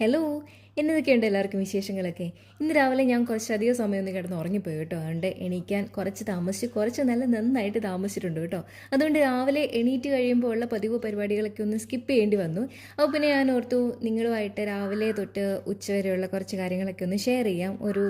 Hello എന്നതൊക്കെയുണ്ട് എല്ലാവർക്കും വിശേഷങ്ങളൊക്കെ. ഇന്ന് രാവിലെ ഞാൻ കുറച്ചധികം സമയം ഒന്ന് കിടന്ന് ഉറങ്ങിപ്പോയി കേട്ടോ. അതുകൊണ്ട് എണീക്കാൻ കുറച്ച് താമസിച്ച് കുറച്ച് നല്ല നന്നായിട്ട് താമസിച്ചിട്ടുണ്ട് കേട്ടോ. അതുകൊണ്ട് രാവിലെ എണീറ്റ് കഴിയുമ്പോൾ ഉള്ള പതിവ് പരിപാടികളൊക്കെ ഒന്ന് സ്കിപ്പ് ചെയ്യേണ്ടി വന്നു. അപ്പോൾ പിന്നെ ഞാൻ ഓർത്തു നിങ്ങളുമായിട്ട് രാവിലെ തൊട്ട് ഉച്ചവരെയുള്ള കുറച്ച് കാര്യങ്ങളൊക്കെ ഒന്ന് ഷെയർ ചെയ്യാം. ഒരു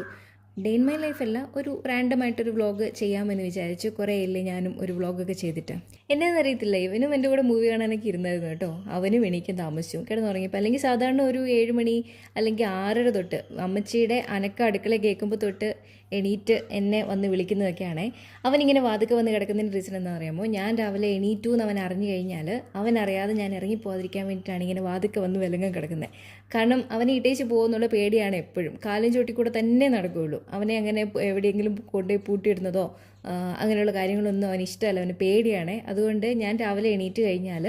ഡേ ഇൻ മൈ ലൈഫല്ല ഒരു റാൻഡമായിട്ടൊരു വ്ളോഗ് ചെയ്യാമെന്ന് വിചാരിച്ചു കുറേ ഇല്ലേ ഞാനും ഒരു വ്ളോഗൊക്കെ ചെയ്തിട്ട്. എന്നെന്ന് അറിയത്തില്ല ഇവനും എന്റെ കൂടെ മൂവി കാണാനൊക്കെ ഇരുന്നായിരുന്നു കേട്ടോ. അവനും എണീക്കാൻ താമസിച്ചു കിടന്നുറങ്ങിയപ്പോൾ അല്ലെങ്കിൽ സാധാരണ ഒരു ഏഴ് മണി അല്ലെങ്കിൽ ആറര തൊട്ട് അമ്മച്ചിയുടെ അനക്ക അടുക്കള കേൾക്കുമ്പോൾ തൊട്ട് എണീറ്റ് എന്നെ വന്ന് വിളിക്കുന്നതൊക്കെയാണേ. അവനിങ്ങനെ വാതുക്കെ വന്ന് കിടക്കുന്നതിന്റെ റീസൺ എന്താ അറിയാമോ? ഞാൻ രാവിലെ എണീറ്റു എന്ന് അവൻ അറിഞ്ഞു കഴിഞ്ഞാൽ അവൻ അറിയാതെ ഞാൻ ഇറങ്ങിപ്പോകാതിരിക്കാൻ വേണ്ടിയിട്ടാണ് ഇങ്ങനെ വാതുക്കെ വന്ന് വിലങ്ങം കിടക്കുന്നത്. കാരണം അവനെ ഇട്ടേച്ച് പോകുന്നുള്ള പേടിയാണ് എപ്പോഴും. കാലും ചോട്ടി കൂടെ തന്നെ നടക്കുകയുള്ളൂ. അവനെ അങ്ങനെ എവിടെയെങ്കിലും കൊണ്ടുപോയി പൂട്ടിയിടുന്നതോ അങ്ങനെയുള്ള കാര്യങ്ങളൊന്നും അവന് ഇഷ്ടമല്ല. അവന് പേടിയാണ്. അതുകൊണ്ട് ഞാൻ രാവിലെ എണീറ്റ് കഴിഞ്ഞാൽ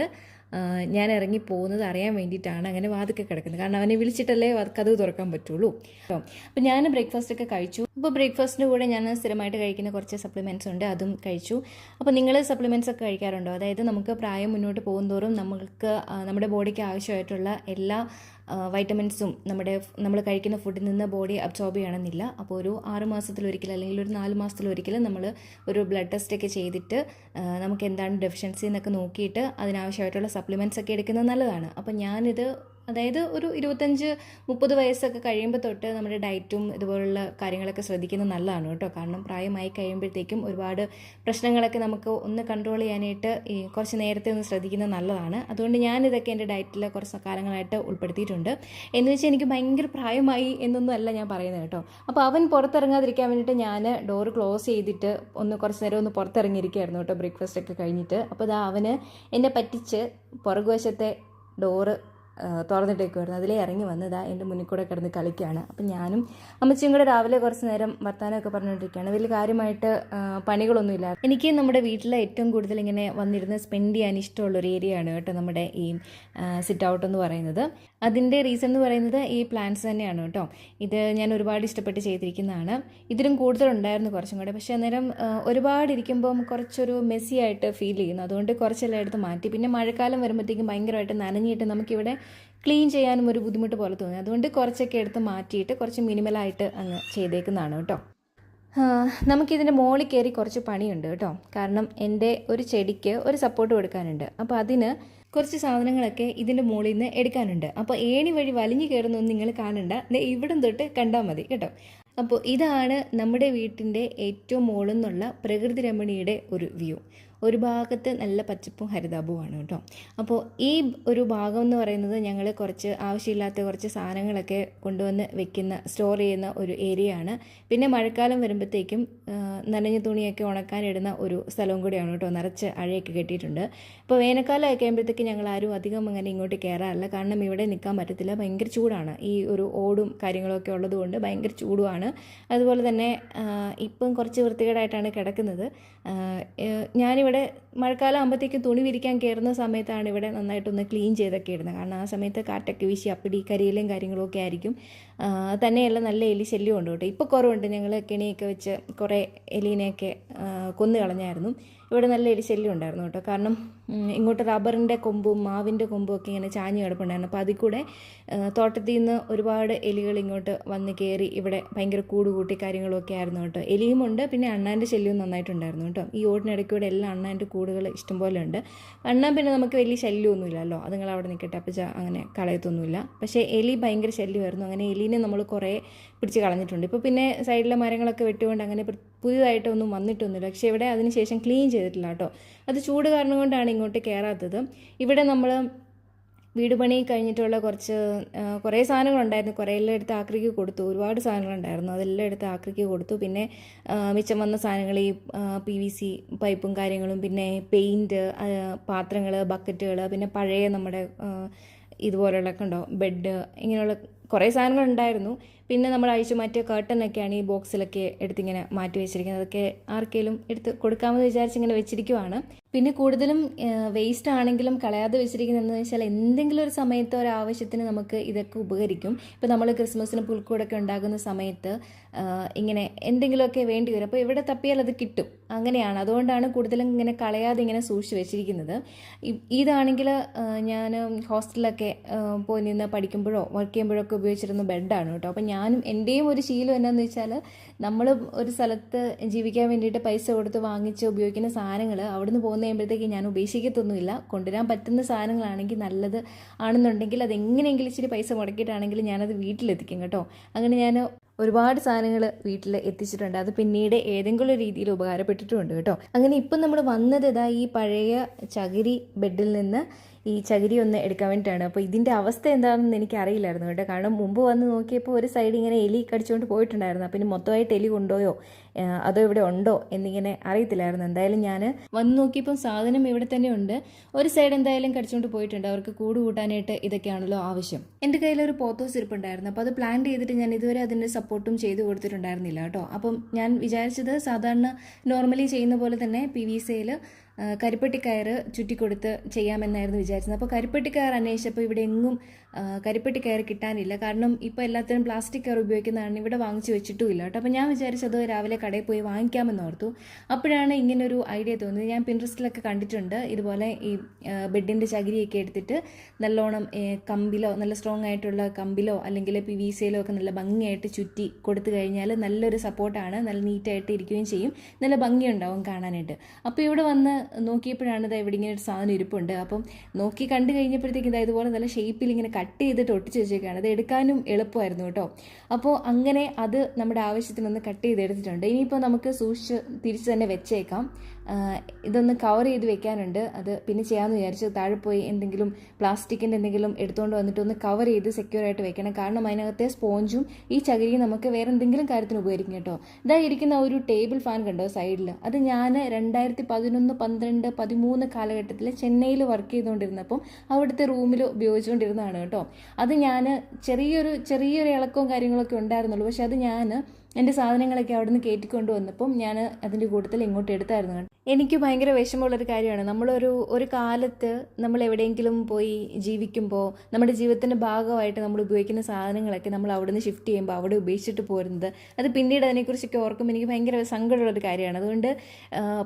ഞാൻ ഇറങ്ങി പോകുന്നത് അറിയാൻ വേണ്ടിയിട്ടാണ് അങ്ങനെ വാതിക്കെ കിടക്കുന്നത്. കാരണം അവനെ വിളിച്ചിട്ടല്ലേ വാ- തുറക്കാൻ പറ്റുള്ളൂ. അപ്പോൾ ഞാൻ ബ്രേക്ക്ഫാസ്റ്റ് ഒക്കെ കഴിച്ചു. അപ്പോൾ ബ്രേക്ക്ഫാസ്റ്റിന്റെ കൂടെ ഞാൻ സ്ഥിരമായിട്ട് കഴിക്കുന്ന കുറച്ച് സപ്ലിമെന്റ്സ് ഉണ്ട് അതും കഴിച്ചു. അപ്പോൾ നിങ്ങൾ സപ്ലിമെന്റ്സ് ഒക്കെ കഴിക്കാറുണ്ടോ? അതായത് നമുക്ക് പ്രായം മുന്നോട്ട് പോകുന്നതോറും നമുക്ക് നമ്മുടെ ബോഡിക്ക് ആവശ്യമായിട്ടുള്ള എല്ലാ വൈറ്റമിൻസും നമ്മുടെ നമ്മൾ കഴിക്കുന്ന ഫുഡിൽ നിന്ന് ബോഡി അബ്സോർബ് ചെയ്യണമെന്നില്ല. അപ്പോൾ ഒരു ആറ് മാസത്തിലൊരിക്കൽ അല്ലെങ്കിൽ ഒരു നാല് മാസത്തിലൊരിക്കൽ നമ്മൾ ഒരു ബ്ലഡ് ടെസ്റ്റ് ഒക്കെ ചെയ്തിട്ട് നമുക്ക് എന്താണ് ഡെഫിഷ്യൻസി എന്നൊക്കെ നോക്കിയിട്ട് അതിനാവശ്യമായിട്ടുള്ള സപ്ലിമെന്റ്സ് ഒക്കെ എടുക്കുന്നത് നല്ലതാണ്. അപ്പോൾ ഞാനിത് അതായത് ഒരു ഇരുപത്തഞ്ച് മുപ്പത് വയസ്സൊക്കെ കഴിയുമ്പോൾ തൊട്ട് നമ്മുടെ ഡയറ്റും ഇതുപോലുള്ള കാര്യങ്ങളൊക്കെ ശ്രദ്ധിക്കുന്നത് നല്ലതാണ് കേട്ടോ. കാരണം പ്രായമായി കഴിയുമ്പോഴത്തേക്കും ഒരുപാട് പ്രശ്നങ്ങളൊക്കെ നമുക്ക് ഒന്ന് കൺട്രോൾ ചെയ്യാനായിട്ട് ഈ കുറച്ച് നേരത്തെ ഒന്ന് ശ്രദ്ധിക്കുന്നത് നല്ലതാണ്. അതുകൊണ്ട് ഞാനിതൊക്കെ എന്റെ ഡയറ്റിൽ കുറച്ച് കാലങ്ങളായിട്ട് ഉൾപ്പെടുത്തിയിട്ടുണ്ട്. എന്ന് വെച്ചാൽ എനിക്ക് ഭയങ്കര പ്രായമായി എന്നൊന്നും അല്ല ഞാൻ പറയുന്നത് കേട്ടോ. അപ്പോൾ അവൻ പുറത്തിറങ്ങാതിരിക്കാൻ വേണ്ടിയിട്ട് ഞാൻ ഡോർ ക്ലോസ് ചെയ്തിട്ട് ഒന്ന് കുറച്ച് നേരം ഒന്ന് പുറത്തിറങ്ങിയിരിക്കുകയായിരുന്നു കേട്ടോ. ബ്രേക്ക്ഫാസ്റ്റ് ഒക്കെ കഴിഞ്ഞിട്ട്. അപ്പോൾ ഇതാ അവന് എന്നെ പറ്റിച്ച് പുറകുവശത്തെ ഡോറ് തുറന്നിട്ടേക്കുമായിരുന്നു അതിലേ ഇറങ്ങി വന്നതാ എന്റെ മുന്നിൽ കൂടെ കിടന്ന് കളിക്കുകയാണ്. അപ്പം ഞാനും അമ്മച്ചിയും കൂടെ രാവിലെ കുറച്ച് നേരം വർത്താനമൊക്കെ പറഞ്ഞുകൊണ്ടിരിക്കുകയാണ്. വലിയ കാര്യമായിട്ട് പണികളൊന്നുമില്ല. എനിക്ക് നമ്മുടെ വീട്ടിലെ ഏറ്റവും കൂടുതൽ ഇങ്ങനെ വന്നിരുന്ന് സ്പെൻഡ് ചെയ്യാൻ ഇഷ്ടമുള്ള ഒരു ഏരിയ ആണ് കേട്ടോ നമ്മുടെ ഈ സിറ്റ് ഔട്ട് എന്ന് പറയുന്നത്. അതിന്റെ റീസൺ എന്ന് പറയുന്നത് ഈ പ്ലാന്റ്സ് തന്നെയാണ് കേട്ടോ. ഇത് ഞാൻ ഒരുപാട് ഇഷ്ടപ്പെട്ട് ചെയ്തിരിക്കുന്നതാണ്. ഇതിലും കൂടുതലുണ്ടായിരുന്നു കുറച്ചും കൂടെ. പക്ഷേ അന്നേരം ഒരുപാട് ഇരിക്കുമ്പം കുറച്ചൊരു മെസ്സി ആയിട്ട് ഫീൽ ചെയ്യുന്നു. അതുകൊണ്ട് കുറച്ചെല്ലാം എടുത്ത് മാറ്റി. പിന്നെ മഴക്കാലം വരുമ്പോഴത്തേക്കും ഭയങ്കരമായിട്ട് നനഞ്ഞിട്ട് നമുക്കിവിടെ ക്ലീൻ ചെയ്യാനും ഒരു ബുദ്ധിമുട്ട് പോലെ തോന്നി. അതുകൊണ്ട് കുറച്ചൊക്കെ എടുത്ത് മാറ്റിയിട്ട് കുറച്ച് മിനിമലായിട്ട് അങ്ങ് ചെയ്തേക്കുന്നതാണ് കേട്ടോ. നമുക്കിതിന്റെ മുകളിൽ കയറി കുറച്ച് പണിയുണ്ട് കേട്ടോ. കാരണം എന്റെ ഒരു ചെടിക്ക് ഒരു സപ്പോർട്ട് കൊടുക്കാനുണ്ട്. അപ്പോൾ അതിന് കുറച്ച് സാധനങ്ങളൊക്കെ ഇതിന്റെ മുകളിൽ നിന്ന് എടുക്കാനുണ്ട്. അപ്പോൾ ഏണി വഴി വലിഞ്ഞു കയറുന്നൊന്നും നിങ്ങൾ കാണണ്ട. ഇവിടം തൊട്ട് കണ്ടാൽ മതി കേട്ടോ. അപ്പോൾ ഇതാണ് നമ്മുടെ വീട്ടിന്റെ ഏറ്റവും മുകളിൽ നിന്നുള്ള പ്രകൃതി രമണിയുടെ ഒരു വ്യൂ ഒരു ഭാഗത്ത് നല്ല പച്ചപ്പും ഹരിതാപവുമാണ് കേട്ടോ. അപ്പോൾ ഈ ഒരു ഭാഗം എന്ന് പറയുന്നത് ഞങ്ങൾ കുറച്ച് ആവശ്യമില്ലാത്ത കുറച്ച് സാധനങ്ങളൊക്കെ കൊണ്ടുവന്ന് വെക്കുന്ന സ്റ്റോർ ചെയ്യുന്ന ഒരു ഏരിയയാണ് പിന്നെ മഴക്കാലം വരുമ്പോഴത്തേക്കും നനഞ്ഞ തുണിയൊക്കെ ഉണക്കാനിടുന്ന ഒരു സ്ഥലവും കൂടിയാണ് കേട്ടോ. നിറച്ച് അഴയൊക്കെ കെട്ടിയിട്ടുണ്ട്. ഇപ്പോൾ വേനൽക്കാലമൊക്കെ ആകുമ്പോഴത്തേക്ക് ഞങ്ങൾ ആരും അധികം അങ്ങനെ ഇങ്ങോട്ട് കയറാറില്ല കാരണം ഇവിടെ നിൽക്കാൻ പറ്റത്തില്ല. ഭയങ്കര ചൂടാണ്. ഈ ഒരു ഓടും കാര്യങ്ങളൊക്കെ ഉള്ളതുകൊണ്ട് ഭയങ്കര ചൂടുമാണ്. അതുപോലെ തന്നെ ഇപ്പം കുറച്ച് വൃത്തികേടായിട്ടാണ് കിടക്കുന്നത്. ഞാനിവിടെ മഴക്കാലം ആകുമ്പോഴത്തേക്കും തുണി വിരിക്കാൻ കയറുന്ന സമയത്താണ് ഇവിടെ നന്നായിട്ടൊന്ന് ക്ലീൻ ചെയ്തൊക്കെ ഇടുന്നത്. കാരണം ആ സമയത്ത് കാറ്റൊക്കെ വീശി അപ്പിടി കരിയിലും കാര്യങ്ങളൊക്കെ ആയിരിക്കും. തന്നെയല്ല നല്ല എലി ശല്യം ഉണ്ട് കേട്ടോ. ഇപ്പോൾ കുറവുണ്ട്. ഞങ്ങൾ കെണിയൊക്കെ വെച്ച് കുറേ എലീനെയൊക്കെ കൊന്നുകളഞ്ഞായിരുന്നു. കൊന്നു കളഞ്ഞായിരുന്നു ഇവിടെ നല്ല ഒരു ശല്യം ഉണ്ടായിരുന്നു കേട്ടോ. കാരണം ഇങ്ങോട്ട് റബ്ബറിന്റെ കൊമ്പും മാവിന്റെ കൊമ്പും ഒക്കെ ഇങ്ങനെ ചാഞ്ഞ് കിടപ്പുണ്ടായിരുന്നു. അപ്പോൾ അതിൽ കൂടെ തോട്ടത്തിൽ നിന്ന് ഒരുപാട് എലികൾ ഇങ്ങോട്ട് വന്ന് കയറി ഇവിടെ ഭയങ്കര കൂട് കൂട്ടി കാര്യങ്ങളൊക്കെ ആയിരുന്നു കേട്ടോ. എലിയുമുണ്ട് പിന്നെ അണ്ണാന്റെ ശല്യവും നന്നായിട്ടുണ്ടായിരുന്നു കേട്ടോ. ഈ ഓടിനിടയ്ക്കൂടെ എല്ലാ അണ്ണാന്റെ കൂടുകൾ ഇഷ്ടംപോലെ ഉണ്ട്. അണ്ണാൻ പിന്നെ നമുക്ക് വലിയ ശല്യമൊന്നുമില്ലല്ലോ. അത് നിങ്ങൾ അവിടെ നിൽക്കട്ടെ അപ്പം അങ്ങനെ കളയത്തൊന്നുമില്ല. പക്ഷേ എലി ഭയങ്കര ശല്യമായിരുന്നു. അങ്ങനെ എലീനെ നമ്മൾ കുറേ പിടിച്ച് കളഞ്ഞിട്ടുണ്ട്. ഇപ്പോൾ പിന്നെ സൈഡിലെ മരങ്ങളൊക്കെ വെട്ടുകൊണ്ട് അങ്ങനെ പുതിയതായിട്ടൊന്നും വന്നിട്ടൊന്നുമില്ല. പക്ഷേ ഇവിടെ അതിനുശേഷം ക്ലീൻ ചെയ്തിട്ടില്ല കേട്ടോ അത് ചൂട് കാരണം കൊണ്ടാണ് ഇങ്ങോട്ട് കയറാത്തത് ഇവിടെ നമ്മൾ വീട് പണി കഴിഞ്ഞിട്ടുള്ള കുറച്ച് കുറേ സാധനങ്ങളുണ്ടായിരുന്നു. കുറേ എല്ലാം എടുത്ത് ആക്രിക്ക് കൊടുത്തു. ഒരുപാട് സാധനങ്ങളുണ്ടായിരുന്നു. അതെല്ലാം എടുത്ത് ആക്രിക്ക് കൊടുത്തു. പിന്നെ മിച്ചം വന്ന സാധനങ്ങൾ ഈ പി വി സി പൈപ്പും കാര്യങ്ങളും പിന്നെ പെയിന്റ് പാത്രങ്ങൾ ബക്കറ്റുകൾ പിന്നെ പഴയ നമ്മുടെ ഇതുപോലുള്ളൊക്കെ ഉണ്ടോ? ബെഡ് ഇങ്ങനെയുള്ള കുറേ സാധനങ്ങളുണ്ടായിരുന്നു. പിന്നെ നമ്മൾ അഴിച്ചു മാറ്റിയ കേട്ടനൊക്കെയാണ് ഈ ബോക്സിലൊക്കെ എടുത്തിങ്ങനെ മാറ്റി വെച്ചിരിക്കുന്നത്. അതൊക്കെ ആർക്കെങ്കിലും എടുത്ത് കൊടുക്കാമെന്ന് വിചാരിച്ച് ഇങ്ങനെ വെച്ചിരിക്കുവാണ്. പിന്നെ കൂടുതലും വേസ്റ്റ് ആണെങ്കിലും കളയാതെ വെച്ചിരിക്കുന്നതെന്ന് വെച്ചാൽ എന്തെങ്കിലും ഒരു സമയത്ത് ഒരു ആവശ്യത്തിന് നമുക്ക് ഇതൊക്കെ ഉപകരിക്കും. ഇപ്പോൾ നമ്മൾ ക്രിസ്മസിന് പുൽക്കൂടൊക്കെ ഉണ്ടാകുന്ന സമയത്ത് ഇങ്ങനെ എന്തെങ്കിലുമൊക്കെ വേണ്ടി വരും. അപ്പോൾ ഇവിടെ തപ്പിയാൽ അത് കിട്ടും. അങ്ങനെയാണ്. അതുകൊണ്ടാണ് കൂടുതലും ഇങ്ങനെ കളയാതെ ഇങ്ങനെ സൂക്ഷിച്ച് വെച്ചിരിക്കുന്നത്. ഇതാണെങ്കിൽ ഞാൻ ഹോസ്റ്റലിലൊക്കെ പോയി നിന്ന് പഠിക്കുമ്പോഴോ വർക്ക് ചെയ്യുമ്പോഴോ ഒക്കെ ഉപയോഗിച്ചിരുന്ന ബെഡാണ് കേട്ടോ. അപ്പോൾ ഞാനും എന്റെയും ഒരു ശീലം എന്താണെന്ന് വെച്ചാൽ നമ്മൾ ഒരു സ്ഥലത്ത് ജീവിക്കാൻ വേണ്ടിയിട്ട് പൈസ കൊടുത്ത് വാങ്ങിച്ച് ഉപയോഗിക്കുന്ന സാധനങ്ങൾ അവിടുന്ന് പോകുന്ന കഴിയുമ്പോഴത്തേക്ക് ഞാൻ ഉപേക്ഷിക്കത്തൊന്നുമില്ല. കൊണ്ടുവരാൻ പറ്റുന്ന സാധനങ്ങളാണെങ്കിൽ നല്ലത് ആണെന്നുണ്ടെങ്കിൽ അത് എങ്ങനെയെങ്കിലും ഇച്ചിരി പൈസ മുടക്കിയിട്ടാണെങ്കിൽ ഞാനത് വീട്ടിലെത്തിക്കും കേട്ടോ. അങ്ങനെ ഞാൻ ഒരുപാട് സാധനങ്ങൾ വീട്ടിൽ എത്തിച്ചിട്ടുണ്ട്. അത് പിന്നീട് ഏതെങ്കിലും രീതിയിൽ ഉപകാരപ്പെട്ടിട്ടുണ്ട് കേട്ടോ. അങ്ങനെ ഇപ്പം നമ്മൾ വന്നത് ഇതാ ഈ പഴയ ചകിരി ബെഡിൽ നിന്ന് ഈ ചകിരി ഒന്ന് എടുക്കാൻ വേണ്ടിയിട്ടാണ്. അപ്പോൾ ഇതിന്റെ അവസ്ഥ എന്താണെന്ന് എനിക്ക് അറിയില്ലായിരുന്നു കേട്ടോ. കാരണം മുമ്പ് വന്ന് നോക്കിയപ്പോൾ ഒരു സൈഡ് ഇങ്ങനെ എലി കടിച്ചുകൊണ്ട് പോയിട്ടുണ്ടായിരുന്നു. അപ്പം ഇനി മൊത്തമായിട്ട് എലി കൊണ്ടുപോയോ? അതോ ഇവിടെ ഉണ്ടോ എന്നിങ്ങനെ അറിയത്തില്ലായിരുന്നു. എന്തായാലും ഞാൻ വന്ന് നോക്കിയപ്പം സാധനം ഇവിടെ തന്നെ ഉണ്ട്. ഒരു സൈഡ് എന്തായാലും കടിച്ചുകൊണ്ട് പോയിട്ടുണ്ട്. അവർക്ക് കൂട് കൂട്ടാനായിട്ട് ഇതൊക്കെയാണല്ലോ ആവശ്യം. എന്റെ കയ്യിൽ ഒരു പോത്തോസ് ഇരിപ്പുണ്ടായിരുന്നു അപ്പോൾ അത് പ്ലാൻ ചെയ്തിട്ട് ഞാൻ ഇതുവരെ അതിന്റെ സപ്പോർട്ടും ചെയ്ത് കൊടുത്തിട്ടുണ്ടായിരുന്നില്ല കേട്ടോ. അപ്പം ഞാൻ വിചാരിച്ചത് സാധാരണ നോർമലി ചെയ്യുന്ന പോലെ തന്നെ പി വി സിയിൽ കരിപ്പെട്ടിക്കയർ ചുറ്റിക്കൊടുത്ത് ചെയ്യാമെന്നായിരുന്നു വിചാരിച്ചത്. അപ്പോൾ കരിപ്പെട്ടിക്കയർ അന്വേഷിച്ചപ്പോൾ ഇവിടെ എങ്ങും ആ, കയറി കിട്ടാനില്ല. കാരണം ഇപ്പോൾ എല്ലാത്തിനും പ്ലാസ്റ്റിക് കയർ ഉപയോഗിക്കുന്നതാണ് ഇവിടെ വാങ്ങിച്ചു വെച്ചിട്ടുമില്ല കേട്ടോ. അപ്പോൾ ഞാൻ വിചാരിച്ചത് രാവിലെ കടയിൽ പോയി വാങ്ങിക്കാമെന്ന് ഓർത്തു. അപ്പോഴാണ് ഇങ്ങനൊരു ഐഡിയ തോന്നിയത്. ഞാൻ പിൻട്രസ്റ്റിലൊക്കെ കണ്ടിട്ടുണ്ട്. ഇതുപോലെ ഈ ബെഡിന്റെ ചകിരിയൊക്കെ എടുത്തിട്ട് നല്ലോണം കമ്പിലോ നല്ല സ്ട്രോങ് ആയിട്ടുള്ള കമ്പിലോ അല്ലെങ്കിൽ പി വി സിയിലോ ഒക്കെ നല്ല ഭംഗിയായിട്ട് ചുറ്റി കൊടുത്തു കഴിഞ്ഞാൽ നല്ലൊരു സപ്പോർട്ടാണ് നല്ല നീറ്റായിട്ട് ഇരിക്കുകയും ചെയ്യും. നല്ല ഭംഗിയുണ്ടാവും കാണാനായിട്ട്. അപ്പോൾ ഇവിടെ വന്ന് നോക്കിയപ്പോഴാണ് ഇത് ഇവിടെ ഇങ്ങനെ ഒരു സാധനം ഇരിപ്പുണ്ട്. അപ്പം നോക്കി കണ്ടു കഴിഞ്ഞപ്പോഴത്തേക്ക് ഇതാ ഇതുപോലെ നല്ല ഷേപ്പിൽ ഇങ്ങനെ കട്ട് ചെയ്തിട്ട് ഒട്ടിച്ച് വെച്ചേക്കാണ് അത് എടുക്കാനും എളുപ്പമായിരുന്നു കേട്ടോ. അപ്പോൾ അങ്ങനെ അത് നമ്മുടെ ആവശ്യത്തിനൊന്ന് കട്ട് ചെയ്ത് എടുത്തിട്ടുണ്ട് ഇനിയിപ്പോൾ നമുക്ക് സൂക്ഷിച്ച് തിരിച്ച് തന്നെ വെച്ചേക്കാം. ഇതൊന്ന് കവർ ചെയ്ത് വെക്കാനുണ്ട്. അത് പിന്നെ ചെയ്യാമെന്ന് വിചാരിച്ചു താഴെ പോയി എന്തെങ്കിലും പ്ലാസ്റ്റിക്കിന്റെ എന്തെങ്കിലും എടുത്തുകൊണ്ട് വന്നിട്ട് ഒന്ന് കവർ ചെയ്ത് സെക്യൂർ ആയിട്ട് വെക്കണം. കാരണം അതിനകത്തെ സ്പോഞ്ചും ഈ ചകിരിയും നമുക്ക് വേറെ എന്തെങ്കിലും കാര്യത്തിന് ഉപകരിക്കും കേട്ടോ. ഇതാ ഇരിക്കുന്ന ഒരു ടേബിൾ ഫാൻ കണ്ടോ സൈഡിൽ അത് ഞാൻ രണ്ടായിരത്തി പതിനൊന്ന് പന്ത്രണ്ട് പതിമൂന്ന് കാലഘട്ടത്തിൽ ചെന്നൈയിൽ വർക്ക് ചെയ്തുകൊണ്ടിരുന്നപ്പം അവിടുത്തെ റൂമിൽ ഉപയോഗിച്ചുകൊണ്ടിരുന്നതാണ് കേട്ടോ. അത് ഞാൻ ചെറിയൊരു ചെറിയൊരു ഇളക്കവും കാര്യങ്ങളൊക്കെ ഉണ്ടായിരുന്നുള്ളൂ. പക്ഷെ അത് ഞാൻ എന്റെ സാധനങ്ങളൊക്കെ അവിടെ നിന്ന് കയറ്റിക്കൊണ്ട് വന്നപ്പം ഞാൻ അതിന്റെ കൂട്ടത്തിൽ ഇങ്ങോട്ട് എടുത്തായിരുന്നു. എനിക്ക് ഭയങ്കര വിഷമമുള്ളൊരു കാര്യമാണ്. നമ്മളൊരു ഒരു കാലത്ത് നമ്മൾ എവിടെയെങ്കിലും പോയി ജീവിക്കുമ്പോൾ നമ്മുടെ ജീവിതത്തിന്റെ ഭാഗമായിട്ട് നമ്മൾ ഉപയോഗിക്കുന്ന സാധനങ്ങളൊക്കെ നമ്മൾ അവിടെ നിന്ന് ഷിഫ്റ്റ് ചെയ്യുമ്പോൾ അവിടെ ഉപേക്ഷിച്ചിട്ട് പോരുന്നത് അത് പിന്നീട് അതിനെക്കുറിച്ചൊക്കെ ഓർക്കുമ്പോൾ എനിക്ക് ഭയങ്കര സങ്കടമുള്ളൊരു കാര്യമാണ്. അതുകൊണ്ട്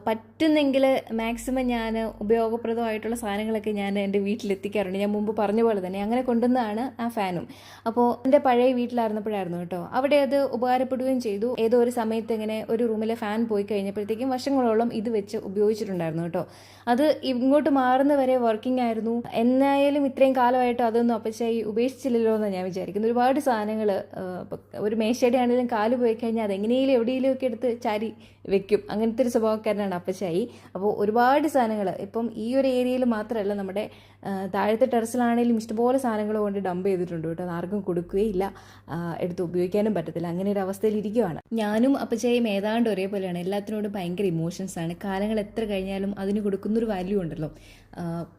പറ്റുന്നെങ്കിൽ മാക്സിമം ഞാൻ ഉപയോഗപ്രദമായിട്ടുള്ള സാധനങ്ങളൊക്കെ ഞാൻ എന്റെ വീട്ടിലെത്തിക്കാറുണ്ട്. ഞാൻ മുമ്പ് പറഞ്ഞ പോലെ തന്നെ അങ്ങനെ കൊണ്ടുവന്നതാണ് ആ ഫാനും അപ്പോൾ എന്റെ പഴയ വീട്ടിലായിരുന്നപ്പോഴായിരുന്നു കേട്ടോ. അവിടെ അത് ഉപകാരപ്പെടുകയും ചെയ്തു. ഏതോ ഒരു സമയത്ത് ഇങ്ങനെ ഒരു റൂമിലെ ഫാൻ പോയി കഴിഞ്ഞപ്പോഴത്തേക്കും വർഷങ്ങളോളം ഇത് വെച്ച് ഉപയോഗിച്ചിട്ടുണ്ടായിരുന്നു കേട്ടോ. അത് ഇങ്ങോട്ട് മാറുന്നവരെ വർക്കിംഗ് ആയിരുന്നു. എന്നായാലും ഇത്രയും കാലമായിട്ട് അതൊന്നും അപ്പച്ചായി ഉപേക്ഷിച്ചില്ലല്ലോ എന്ന് ഞാൻ വിചാരിക്കുന്നു ഒരുപാട് സാധനങ്ങൾ ഒരു മേശയുടെ ആണെങ്കിലും കാൽ പോയി കഴിഞ്ഞാൽ അതെങ്ങനെയും എവിടെയെങ്കിലും ഒക്കെ എടുത്ത് ചാരി വെക്കും. അങ്ങനത്തെ ഒരു സ്വഭാവക്കാരനാണ് അപ്പച്ചായി. അപ്പോൾ ഒരുപാട് സാധനങ്ങൾ ഇപ്പം ഈ ഒരു ഏരിയയിൽ മാത്രമല്ല നമ്മുടെ താഴത്തെ ടെറസിലാണെങ്കിലും ഇഷ്ടംപോലെ സാധനങ്ങൾ കൊണ്ട് ഡംപ് ചെയ്തിട്ടുണ്ട് കേട്ടോ. ആർക്കും കൊടുക്കുകയില്ല എടുത്ത് ഉപയോഗിക്കാനും പറ്റത്തില്ല. അങ്ങനെ ഒരു അവസ്ഥയിൽ ഇരിക്കുവാണ്. ഞാനും അപ്പച്ചായും ഏതാണ്ട് ഒരേപോലെയാണ്. എല്ലാത്തിനോടും ഭയങ്കര ഇമോഷൻസ് ആണ്. കാലങ്ങൾ എത്ര കഴിഞ്ഞാലും അതിന് കൊടുക്കുന്നൊരു വാല്യൂ ഉണ്ടല്ലോ.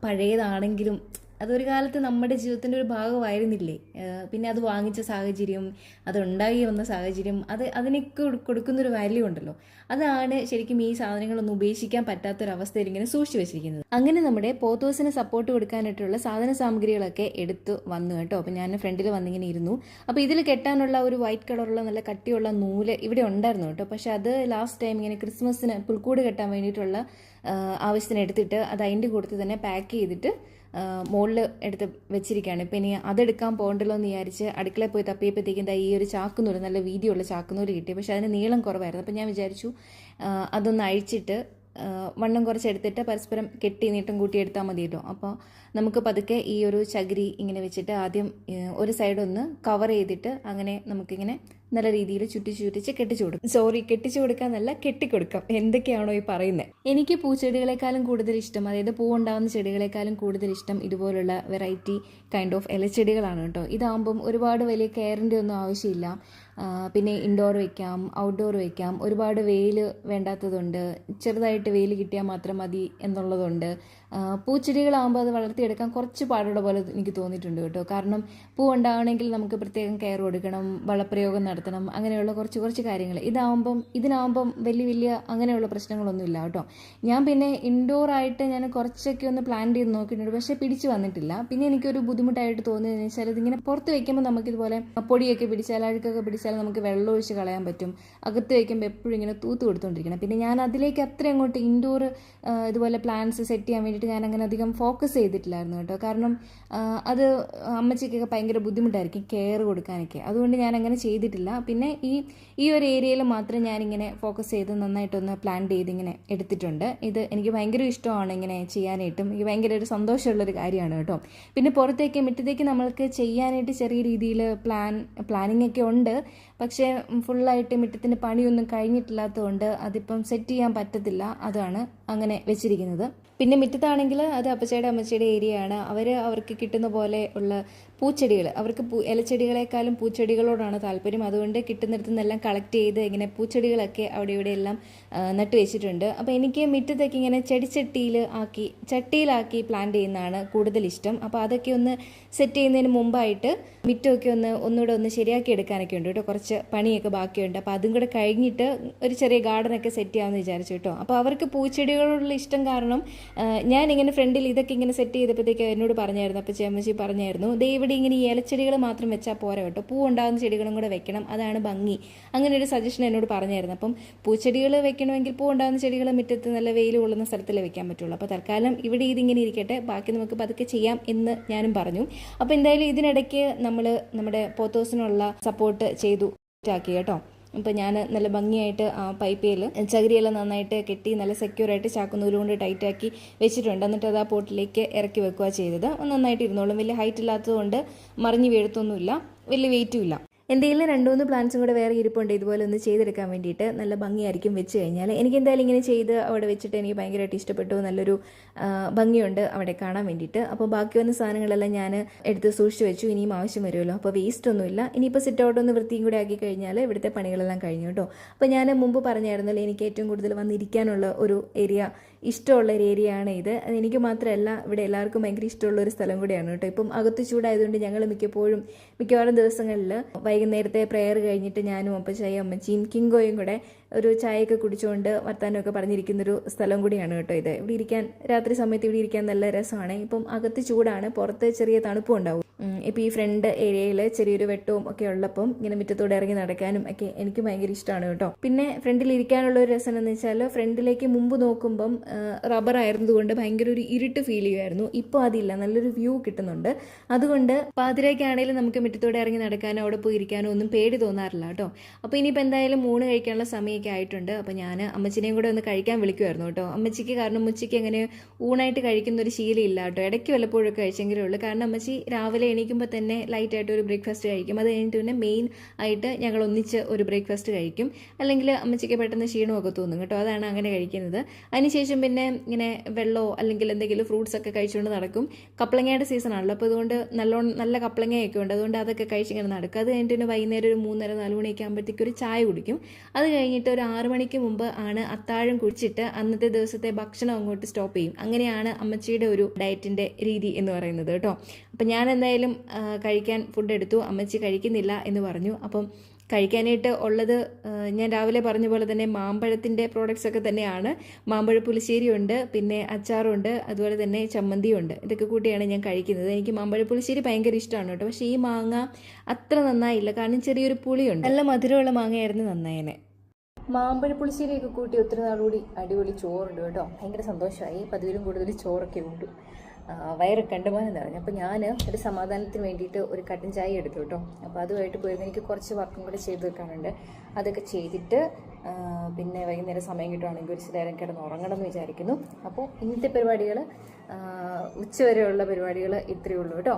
പഴയതാണെങ്കിലും അതൊരു കാലത്ത് നമ്മുടെ ജീവിതത്തിന്റെ ഒരു ഭാഗമായിരുന്നില്ലേ? പിന്നെ അത് വാങ്ങിച്ച സാഹചര്യം അത് ഉണ്ടായി വന്ന സാഹചര്യം അത് അതിനൊക്കെ കൊടു- കൊടുക്കുന്നൊരു വാല്യൂ ഉണ്ടല്ലോ. അതാണ് ശരിക്കും ഈ സാധനങ്ങളൊന്നും ഉപേക്ഷിക്കാൻ പറ്റാത്തൊരവസ്ഥയിൽ ഇങ്ങനെ സൂക്ഷിച്ചു വെച്ചിരിക്കുന്നത്. അങ്ങനെ നമ്മുടെ പോത്തോസിന് സപ്പോർട്ട് കൊടുക്കാനായിട്ടുള്ള സാധന സാമഗ്രികളൊക്കെ എടുത്ത് വന്നു കേട്ടോ. അപ്പം ഞാൻ ഫ്രണ്ടിൽ വന്നിങ്ങനെ ഇരുന്നു. അപ്പോൾ ഇതിൽ കെട്ടാനുള്ള ഒരു വൈറ്റ് കളറുള്ള നല്ല കട്ടിയുള്ള നൂൽ ഇവിടെ ഉണ്ടായിരുന്നു കേട്ടോ. പക്ഷെ അത് ലാസ്റ്റ് ടൈം ഇങ്ങനെ ക്രിസ്മസിന് പുൽക്കൂട് കെട്ടാൻ വേണ്ടിയിട്ടുള്ള ആവശ്യത്തിന് എടുത്തിട്ട് അത് അതിന്റെ കൂട്ടത്തിൽ തന്നെ പാക്ക് ചെയ്തിട്ട് മുകളിൽ എടുത്ത് വെച്ചിരിക്കുകയാണ്. ഇപ്പം ഇനി അതെടുക്കാൻ പോകണ്ടല്ലോ എന്ന് വിചാരിച്ച് അടുക്കളയിൽ പോയി തപ്പിയപ്പോഴത്തേക്കും എന്താ ഈ ഒരു ചാക്കുനൂൽ നല്ല വീതിയുള്ള ചാക്കുനൂൽ കിട്ടി. പക്ഷെ അതിന് നീളം കുറവായിരുന്നു. അപ്പം ഞാൻ വിചാരിച്ചു അതൊന്ന് അഴിച്ചിട്ട് വണ്ണം കുറച്ച് എടുത്തിട്ട് പരസ്പരം കെട്ടി നീട്ടം കൂട്ടി എടുത്താൽ മതിയല്ലോ. അപ്പോൾ നമുക്ക് പതുക്കെ ഈ ഒരു ചകിരി ഇങ്ങനെ വെച്ചിട്ട് ആദ്യം ഒരു സൈഡ് ഒന്ന് കവർ ചെയ്തിട്ട് അങ്ങനെ നമുക്കിങ്ങനെ നല്ല രീതിയിൽ ചുറ്റി ചുറ്റിച്ച് കെട്ടിച്ചു കൊടുക്കും. സോറി കെട്ടിച്ചു കൊടുക്കാന്നല്ല കെട്ടിക്കൊടുക്കാം. എന്തൊക്കെയാണോ ഈ പറയുന്നത് എനിക്ക് പൂച്ചെടികളെക്കാളും കൂടുതൽ ഇഷ്ടം അതായത് പൂവുണ്ടാകുന്ന ചെടികളെക്കാളും കൂടുതൽ ഇഷ്ടം ഇതുപോലുള്ള വെറൈറ്റി കൈൻഡ് ഓഫ് ഇലച്ചെടികളാണ് കേട്ടോ. ഇതാകുമ്പം ഒരുപാട് വലിയ കെയറിന്റെ ഒന്നും ആവശ്യമില്ല. പിന്നെ ഇൻഡോർ വയ്ക്കാം ഔട്ട്ഡോർ വയ്ക്കാം ഒരുപാട് വെയിൽ വേണ്ടാത്തതുണ്ട്. ചെറുതായിട്ട് വെയിൽ കിട്ടിയാൽ മാത്രം മതി എന്നുള്ളതുണ്ട്. പൂച്ചെടികളാകുമ്പോൾ അത് വളർത്തിയെടുക്കാൻ കുറച്ച് പാടുള്ള പോലെ എനിക്ക് തോന്നിയിട്ടുണ്ട് കേട്ടോ. കാരണം പൂ ഉണ്ടാവണമെങ്കിൽ നമുക്ക് പ്രത്യേകം കെയർ കൊടുക്കണം വളപ്രയോഗം നടത്തണം അങ്ങനെയുള്ള കുറച്ച് കുറച്ച് കാര്യങ്ങൾ. ഇതാവുമ്പം ഇതിനാവുമ്പം വലിയ വലിയ അങ്ങനെയുള്ള പ്രശ്നങ്ങളൊന്നുമില്ല കേട്ടോ. ഞാൻ പിന്നെ ഇൻഡോർ ആയിട്ട് ഞാൻ കുറച്ചൊക്കെ ഒന്ന് പ്ലാൻ ചെയ്ത് നോക്കിയിട്ടുണ്ട്. പക്ഷേ പിടിച്ചു വന്നിട്ടില്ല. പിന്നെ എനിക്കൊരു ബുദ്ധിമുട്ടായിട്ട് തോന്നിയതെന്ന് വെച്ചാൽ ഇതിങ്ങനെ പുറത്ത് വയ്ക്കുമ്പോൾ നമുക്കിതുപോലെ പൊടിയൊക്കെ പിടിച്ചാൽ അഴുക്കൊക്കെ പിടിച്ചാൽ നമുക്ക് വെള്ളം ഒഴിച്ച് കളയാൻ പറ്റും. അകത്ത് വയ്ക്കുമ്പോൾ എപ്പോഴും ഇങ്ങനെ തൂത്ത് കൊടുത്തുകൊണ്ടിരിക്കണം പിന്നെ ഞാൻ അതിലേക്ക് അത്ര അങ്ങോട്ട് ഇൻഡോർ ഇതുപോലെ പ്ലാന്റ്സ് സെറ്റ് ചെയ്യാൻ വേണ്ടിയിട്ട് ഞാൻ അങ്ങനെ അധികം ഫോക്കസ് ചെയ്തിട്ടില്ലായിരുന്നു കേട്ടോ. കാരണം അത് അമ്മച്ചിക്കൊക്കെ ഭയങ്കര ബുദ്ധിമുട്ടായിരിക്കും കെയർ കൊടുക്കാനൊക്കെ. അതുകൊണ്ട് ഞാൻ അങ്ങനെ ചെയ്തിട്ടില്ല. പിന്നെ ഈ ഈ ഒരു ഏരിയയിൽ മാത്രം ഞാനിങ്ങനെ ഫോക്കസ് ചെയ്ത് നന്നായിട്ടൊന്ന് പ്ലാൻ ചെയ്ത് ഇങ്ങനെ എടുത്തിട്ടുണ്ട്. ഇത് എനിക്ക് ഭയങ്കര ഇഷ്ടമാണ് ഇങ്ങനെ ചെയ്യാനായിട്ടും. എനിക്ക് ഭയങ്കര ഒരു സന്തോഷമുള്ളൊരു കാര്യമാണ് കേട്ടോ. പിന്നെ പുറത്തേക്ക് മിറ്റത്തേക്ക് നമ്മൾക്ക് ചെയ്യാനായിട്ട് ചെറിയ രീതിയിൽ പ്ലാൻ പ്ലാനിങ് ഒക്കെ ഉണ്ട്. പക്ഷേ ഫുള്ളായിട്ട് മിറ്റത്തിന്റെ പണിയൊന്നും കഴിഞ്ഞിട്ടില്ലാത്തതുകൊണ്ട് അതിപ്പം സെറ്റ് ചെയ്യാൻ പറ്റത്തില്ല. അതാണ് അങ്ങനെ വെച്ചിരിക്കുന്നത്. പിന്നെ മുറ്റത്താണെങ്കിൽ അത് അപ്പച്ചയുടെ അമ്മച്ചയുടെ ഏരിയയാണ് അവർ അവർക്ക് കിട്ടുന്ന പോലെ ഉള്ള പൂച്ചെടികൾ അവർക്ക് പൂ ഇലച്ചെടികളെക്കാളും പൂച്ചെടികളോടാണ് താല്പര്യം. അതുകൊണ്ട് കിട്ടുന്നിടത്തു നിന്നെല്ലാം കളക്ട് ചെയ്ത് ഇങ്ങനെ പൂച്ചെടികളൊക്കെ അവിടെ ഇവിടെ എല്ലാം നട്ടു വെച്ചിട്ടുണ്ട്. അപ്പോൾ എനിക്ക് മുറ്റത്തൊക്കെ ഇങ്ങനെ ചെടിച്ചട്ടിയിൽ ആക്കി ചട്ടിയിലാക്കി പ്ലാന്റ് ചെയ്യുന്നതാണ് കൂടുതൽ ഇഷ്ടം. അപ്പോൾ അതൊക്കെ ഒന്ന് സെറ്റ് ചെയ്യുന്നതിന് മുമ്പായിട്ട് മിറ്റമൊക്കെ ഒന്ന് ഒന്നുകൂടെ ഒന്ന് ശരിയാക്കി എടുക്കാനൊക്കെ ഉണ്ട് കേട്ടോ. കുറച്ച് പണിയൊക്കെ ബാക്കിയുണ്ട്. അപ്പോൾ അതും കൂടെ കഴിഞ്ഞിട്ട് ഒരു ചെറിയ ഗാർഡനൊക്കെ സെറ്റ് ചെയ്യാമെന്ന് വിചാരിച്ചു കേട്ടോ. അപ്പോൾ അവർക്ക് പൂച്ചെടികളോടുള്ള ഇഷ്ടം കാരണം ഞാൻ ഇങ്ങനെ ഫ്രണ്ടിൽ ഇതൊക്കെ ഇങ്ങനെ സെറ്റ് ചെയ്തപ്പോഴത്തേക്ക് എന്നോട് പറഞ്ഞായിരുന്നു അപ്പോൾ ചേമ്മച്ചി പറഞ്ഞായിരുന്നു ദേ ഇവിടെ ഇങ്ങനെ ഇലച്ചെടികൾ മാത്രം വെച്ചാൽ പോരാ കേട്ടോ. പൂ ഉണ്ടാകുന്ന ചെടികളും കൂടെ വെക്കണം. അതാണ് ഭംഗി. അങ്ങനെ ഒരു സജഷൻ എന്നോട് പറഞ്ഞായിരുന്നു. അപ്പം പൂച്ചെടികൾ വെക്കണമെങ്കിൽ പൂ ഉണ്ടാകുന്ന ചെടികൾ മുറ്റത്ത് നല്ല വെയിൽ കൊള്ളുന്ന സ്ഥലത്തിൽ വെക്കാൻ പറ്റുള്ളൂ. അപ്പോൾ തൽക്കാലം ഇവിടെ ഇതിങ്ങനെ ഇരിക്കട്ടെ. ബാക്കി നമുക്ക് പതുക്കെ ചെയ്യാം എന്ന് ഞാനും പറഞ്ഞു. അപ്പോൾ എന്തായാലും ഇതിനിടയ്ക്ക് നമ്മൾ നമ്മുടെ പോത്തോസിനുള്ള സപ്പോർട്ട് ചെയ്തു. ാക്കി കേട്ടോ. അപ്പോൾ ഞാൻ നല്ല ഭംഗിയായിട്ട് പൈപ്പയിൽ ചകിരിയെല്ലാം നന്നായിട്ട് കെട്ടി നല്ല സെക്യൂർ ആയിട്ട് ചാക്കുന്നൂൽ കൊണ്ട് ടൈറ്റാക്കി വെച്ചിട്ടുണ്ട്. എന്നിട്ട് അത് ആ പോട്ടിലേക്ക് ഇറക്കി വെക്കുക ചെയ്തത്. നന്നായിട്ട് ഇരുന്നോളും. വലിയ ഹൈറ്റ് ഇല്ലാത്തതുകൊണ്ട് മറിഞ്ഞ് വീഴത്തൊന്നുമില്ല. വലിയ വെയിറ്റും ഇല്ല. കയ്യിൽ രണ്ട് മൂന്ന് പ്ലാന്റ്സും കൂടെ വേറെ ഇരിപ്പുണ്ട് ഇതുപോലെ ഒന്ന് ചെയ്തെടുക്കാൻ വേണ്ടിയിട്ട് നല്ല ഭംഗിയായിരിക്കും വെച്ച് കഴിഞ്ഞാൽ എനിക്ക് എന്തായാലും ഇങ്ങനെ ചെയ്ത് അവിടെ വെച്ചിട്ട് എനിക്ക് ഭയങ്കരമായിട്ട് ഇഷ്ടപ്പെട്ടു നല്ലൊരു ഭംഗിയുണ്ട് അവിടെ കാണാൻ വേണ്ടിയിട്ട്. അപ്പോൾ ബാക്കി വന്ന സാധനങ്ങളെല്ലാം ഞാൻ എടുത്ത് സൂക്ഷിച്ച് വെച്ചു ഇനിയും ആവശ്യം വരുമല്ലോ. അപ്പോൾ വേസ്റ്റ് ഒന്നുമില്ല. ഇനിയിപ്പോൾ സിറ്റ് ഔട്ട് ഒന്ന് വൃത്തിയും കൂടെ ആക്കി കഴിഞ്ഞാൽ ഇവിടുത്തെ പണികളെല്ലാം കഴിഞ്ഞു കേട്ടോ. അപ്പോൾ ഞാൻ മുമ്പ് പറഞ്ഞായിരുന്നല്ലോ എനിക്ക് ഏറ്റവും കൂടുതൽ വന്നിരിക്കാനുള്ള ഒരു ഏരിയ ഇഷ്ടമുള്ള ഒരു ഏരിയ ആണ് ഇത്. എനിക്ക് മാത്രമല്ല ഇവിടെ എല്ലാവർക്കും ഭയങ്കര ഇഷ്ടമുള്ള ഒരു സ്ഥലം കൂടിയാണ് കേട്ടോ. ഇപ്പം അകത്ത് ചൂടായതുകൊണ്ട് ഞങ്ങൾ മിക്കപ്പോഴും മിക്കവാറും ദിവസങ്ങളിൽ വൈകുന്നേരത്തെ പ്രെയർ കഴിഞ്ഞിട്ട് ഞാനും അപ്പച്ചായും അമ്മച്ചിയും കിങ്കോയും കൂടെ ഒരു ചായയൊക്കെ കുടിച്ചുകൊണ്ട് വർത്താനമൊക്കെ പറഞ്ഞിരിക്കുന്നൊരു സ്ഥലം കൂടിയാണ് കേട്ടോ ഇത്. ഇവിടെ ഇരിക്കാൻ രാത്രി സമയത്ത് ഇവിടെ ഇരിക്കാൻ നല്ല രസമാണ്. ഇപ്പം അകത്ത് ചൂടാണ് പുറത്ത് ചെറിയ തണുപ്പും ഉണ്ടാവും. ഇപ്പം ഈ ഫ്രണ്ട് ഏരിയയിൽ ചെറിയൊരു വെട്ടവും ഒക്കെ ഉള്ളപ്പം ഇങ്ങനെ മുറ്റത്തോടെ ഇറങ്ങി നടക്കാനും ഒക്കെ എനിക്ക് ഭയങ്കര ഇഷ്ടമാണ് കേട്ടോ. പിന്നെ ഫ്രണ്ടിൽ ഇരിക്കാനുള്ള ഒരു രസം എന്ന് വെച്ചാൽ ഫ്രണ്ടിലേക്ക് മുമ്പ് നോക്കുമ്പം റബ്ബർ ആയിരുന്നതുകൊണ്ട് ഭയങ്കര ഒരു ഇരുട്ട് ഫീൽ ചെയ്യുമായിരുന്നു. ഇപ്പോൾ അതില്ല നല്ലൊരു വ്യൂ കിട്ടുന്നുണ്ട്. അതുകൊണ്ട് പാതിരയ്ക്കാണെങ്കിലും നമുക്ക് മുറ്റത്തോടെ ഇറങ്ങി നടക്കാനോ അവിടെ പോയി ഇരിക്കാനോ ഒന്നും പേടി തോന്നാറില്ല കേട്ടോ. അപ്പോൾ ഇനിയിപ്പോൾ എന്തായാലും മൂണ് കഴിക്കാനുള്ള സമയമൊക്കെ ആയിട്ടുണ്ട്. അപ്പോൾ ഞാൻ അമ്മച്ചിനെയും കൂടെ ഒന്ന് കഴിക്കാൻ വിളിക്കുമായിരുന്നു കേട്ടോ. അമ്മച്ചിക്ക് കാരണം ഉച്ചയ്ക്ക് അങ്ങനെ ഊണായിട്ട് കഴിക്കുന്ന ഒരു ശീലമില്ല കേട്ടോ. ഇടയ്ക്ക് വല്ലപ്പോഴൊക്കെ കഴിച്ചെങ്കിലേ ഉള്ളൂ. കാരണം അമ്മച്ചി രാവിലെ എണീക്കുമ്പോൾ തന്നെ ലൈറ്റായിട്ട് ഒരു ബ്രേക്ക്ഫാസ്റ്റ് കഴിക്കും. അത് കഴിഞ്ഞിട്ട് പിന്നെ മെയിൻ ആയിട്ട് ഞങ്ങൾ ഒന്നിച്ച് ഒരു ബ്രേക്ക്ഫാസ്റ്റ് കഴിക്കും. അല്ലെങ്കിൽ അമ്മച്ചിക്ക് പെട്ടെന്ന് ക്ഷീണമൊക്കെ തോന്നും കേട്ടോ. അതാണ് അങ്ങനെ കഴിക്കുന്നത്. അതിനുശേഷം പിന്നെ ഇങ്ങനെ വെള്ളമോ അല്ലെങ്കിൽ എന്തെങ്കിലും ഫ്രൂട്ട്സ് ഒക്കെ കഴിച്ചുകൊണ്ട് നടക്കും. കപ്പളങ്ങയുടെ സീസൺ ആണല്ലോ. അപ്പോൾ അതുകൊണ്ട് നല്ലോണം നല്ല കപ്പളങ്ങയൊക്കെ ഉണ്ട്. അതുകൊണ്ട് അതൊക്കെ കഴിച്ചിങ്ങനെ നടക്കും. അത് കഴിഞ്ഞിട്ട് പിന്നെ വൈകുന്നേരം ഒരു മൂന്നര നാല് മണിയൊക്കെ ആകുമ്പോഴത്തേക്ക് ഒരു ചായ കുടിക്കും. അത് കഴിഞ്ഞിട്ട് ഒരു ആറു മണിക്ക് മുമ്പ് ആണ് അത്താഴം കുടിച്ചിട്ട് അന്നത്തെ ദിവസത്തെ ഭക്ഷണം അങ്ങോട്ട് സ്റ്റോപ്പ് ചെയ്യും. അങ്ങനെയാണ് അമ്മച്ചിയുടെ ഒരു ഡയറ്റിന്റെ രീതി എന്ന് പറയുന്നത് കേട്ടോ. അപ്പം ഞാൻ എന്തായാലും കഴിക്കാൻ ഫുഡ് എടുത്തു. അമ്മച്ചി കഴിക്കുന്നില്ല എന്ന് പറഞ്ഞു. അപ്പം കഴിക്കാനായിട്ട് ഉള്ളത് ഞാൻ രാവിലെ പറഞ്ഞ പോലെ തന്നെ മാമ്പഴത്തിന്റെ പ്രോഡക്റ്റ്സ് ഒക്കെ തന്നെയാണ്. മാമ്പഴ പുളിശ്ശേരിയുണ്ട് പിന്നെ അച്ചാറുണ്ട് അതുപോലെ തന്നെ ചമ്മന്തിയുണ്ട് ഇതൊക്കെ കൂട്ടിയാണ് ഞാൻ കഴിക്കുന്നത്. എനിക്ക് മാമ്പഴ പുളിശ്ശേരി ഭയങ്കര ഇഷ്ടമാണ് കേട്ടോ. പക്ഷേ ഈ മാങ്ങ അത്ര നന്നായില്ല. കാരണം ചെറിയൊരു പുളിയുണ്ട്. നല്ല മധുരമുള്ള മാങ്ങയായിരുന്നു നന്നായനെ. മാമ്പഴ പുളിശ്ശേരിയൊക്കെ കൂട്ടി ഒത്തിരി നാളുകൂടി അടിപൊളി ചോറുണ്ട് കേട്ടോ. ഭയങ്കര സന്തോഷമായി. പതിവിലും കൂടുതൽ ചോറൊക്കെ ഉണ്ട്. വയറ് കണ്ടുമാനം നിറഞ്ഞു അപ്പോൾ ഞാൻ ഒരു സമാധാനത്തിന് വേണ്ടിയിട്ട് ഒരു കട്ടൻ ചായ എടുത്തു കേട്ടോ. അപ്പോൾ അതുമായിട്ട് പോയിരുന്നു. എനിക്ക് കുറച്ച് വർക്കും കൂടെ ചെയ്ത് വെക്കാനുണ്ട്. അതൊക്കെ ചെയ്തിട്ട് പിന്നെ വൈകുന്നേരം സമയം കിട്ടുവാണെങ്കിൽ ഒരു നേരം കിടന്ന് ഉറങ്ങണം എന്ന് വിചാരിക്കുന്നു. അപ്പോൾ ഇന്നത്തെ പരിപാടികൾ ഉച്ചവരെയുള്ള പരിപാടികൾ ഇത്രയേ ഉള്ളൂ കേട്ടോ.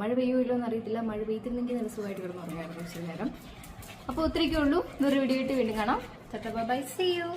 മഴ പെയ്യുമല്ലോ എന്നറിയത്തില്ല മഴ പെയ്തിരുന്നെങ്കിൽ നല്ല സുഖമായിട്ട് കിടന്ന് ഉറങ്ങായിരുന്നു നേരം. അപ്പോൾ ഒത്തിരിക്കേ ഉള്ളൂ. വേറെ വീഡിയോ ആയിട്ട് വീണ്ടും കാണാം. Bye see you